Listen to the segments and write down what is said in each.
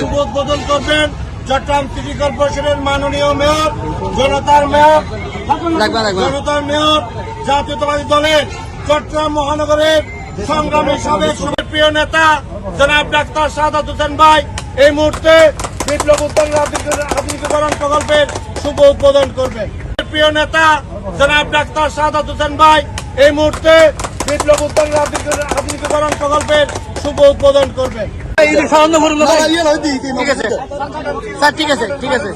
উঠুক বদল করবেন চট্টগ্রাম সিটি কর্পোরেশনের মাননীয় মেয়র জনতার মেয়র জনতার মেয়র জাতীয়তাবাদী দলের চট্টগ্রাম মহানগরের সংগ্রামী সাবেক প্রিয় নেতা জনাব ডাক্তার সাদাত হোসেন ভাই এই মুহূর্তে বিপ্লব উত্তরের আধুনিকীকরণ প্রকল্পের শুভ উদ্বোধন করবেন। প্রিয় নেতা জনাব ডাক্তার সাদাত হোসেন ভাই এই মুহূর্তে বিপ্লব উত্তরের আধুনিকীকরণ প্রকল্পের শুভ উদ্বোধন করবেন। ঠিক আছে স্যার ঠিক আছে। ঠিক আছে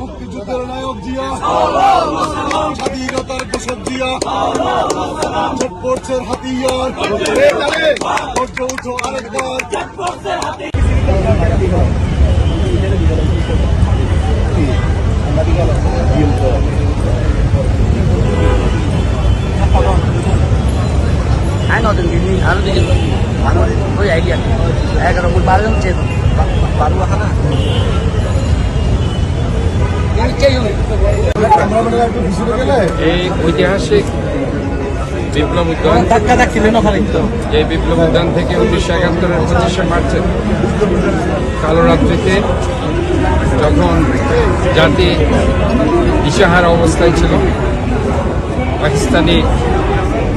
মুক্তিযুদ্ধের নায়ক জিয়া স্বাধীনতার ঘোষক জিয়া চটপড়ছের হাতিয়ার। গর্জ উঠো আরেকবার। আরও দিন ওই আইডিয়া এগারো বারো হচ্ছে বারো খানা এই ঐতিহাসিক বিপ্লব উদ্যান যে বিপ্লব উদ্যান থেকে কালো রাত্রিতে যখন জাতি দিশাহার অবস্থায় ছিল, পাকিস্তানি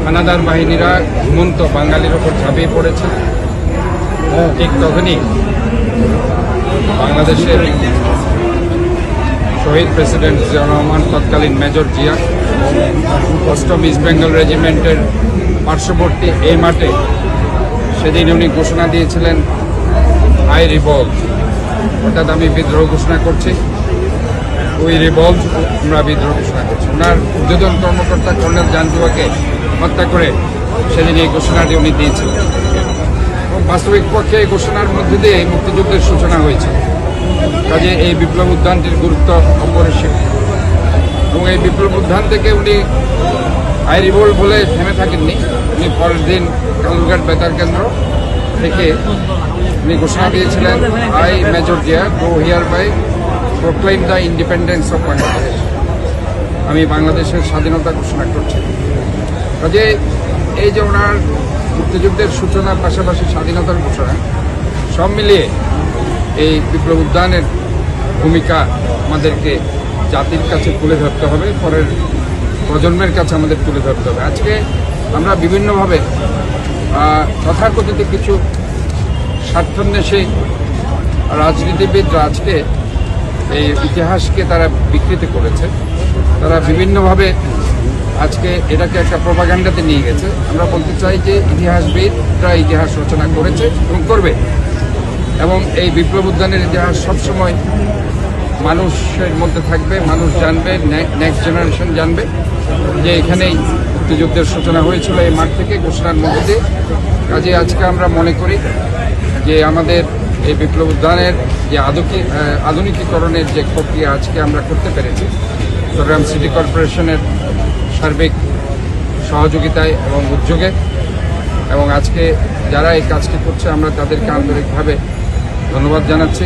হানাদার বাহিনীরা ঘুমন্ত বাঙালির ওপর ঝাঁপিয়ে পড়েছে। ঠিক তখনই বাংলাদেশের শহীদ প্রেসিডেন্ট জিয়া রহমান তৎকালীন মেজর জিয়া, অষ্টম ইস্ট বেঙ্গল রেজিমেন্টের পার্শ্ববর্তী এই মাঠে সেদিন উনি ঘোষণা দিয়েছিলেন আই রিভলভ অর্থাৎ আমি বিদ্রোহ ঘোষণা করছি। ওই রিভলভ আমরা বিদ্রোহ ঘোষণা করছি। ওনার উদ্বোধন কর্মকর্তা কর্নেল জানজুয়াকে হত্যা করে সেদিন এই ঘোষণাটি উনি দিয়েছিলেন। বাস্তবিক পক্ষে এই ঘোষণার মধ্যে দিয়ে এই মুক্তিযুদ্ধের সূচনা হয়েছে। কাজে এই বিপ্লব উদ্যানটির গুরুত্ব অপরিসীম এবং এই বিপ্লব উদ্যান থেকে উনি আই রিভোল্ট বলে থেমে থাকেননি। উনি পরের দিন কালুরঘাট বেতার কেন্দ্র থেকে উনি ঘোষণা দিয়েছিলেন I major Zia go here by proclaim the independence of Bangladesh আমি বাংলাদেশের স্বাধীনতা ঘোষণা করছি। কাজে এই যে ওনার মুক্তিযুদ্ধের সূচনার পাশাপাশি স্বাধীনতার ঘোষণা, সব মিলিয়ে এই বিপ্লব উদ্যানের ভূমিকা আমাদেরকে জাতির কাছে তুলে ধরতে হবে, পরের প্রজন্মের কাছে আমাদের তুলে ধরতে হবে। আজকে আমরা বিভিন্নভাবে তথাকথিত কিছু স্বার্থান্বেষী রাজনীতিবিদরা আজকে এই ইতিহাসকে তারা বিকৃত করেছে। তারা বিভিন্নভাবে আজকে এটাকে একটা প্রপাগান্ডাতে নিয়ে গেছে। আমরা বলতে চাই যে ইতিহাসবিদরা ইতিহাস রচনা করেছে এবং করবে। এবং এই বিপ্লব উদ্যানের ইতিহাস সবসময় মানুষের মধ্যে থাকবে, মানুষ জানবে নেক্সট জেনারেশন জানবে যে এখানেই মুক্তিযুদ্ধের সূচনা হয়েছিল এই মাঠ থেকে ঘোষণার মধ্যে দিয়ে। কাজে আজকে আমরা মনে করি যে আমাদের এই বিপ্লব উদ্যানের যে আধুকি- আধুনিকীকরণের যে প্রক্রিয়া আজকে আমরা করতে পেরেছি, চট্টগ্রাম সিটি কর্পোরেশনের সার্বিক সহযোগিতায় এবং উদ্যোগে। এবং আজকে যারা এই কাজটি করছে, আমরা তাদেরকে আন্তরিকভাবে ধন্যবাদ জানাচ্ছি।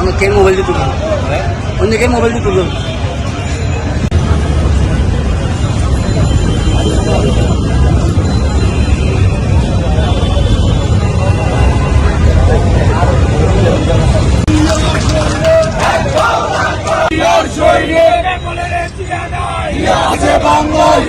অনেকের মোবাইল মোবাইল বাংলায়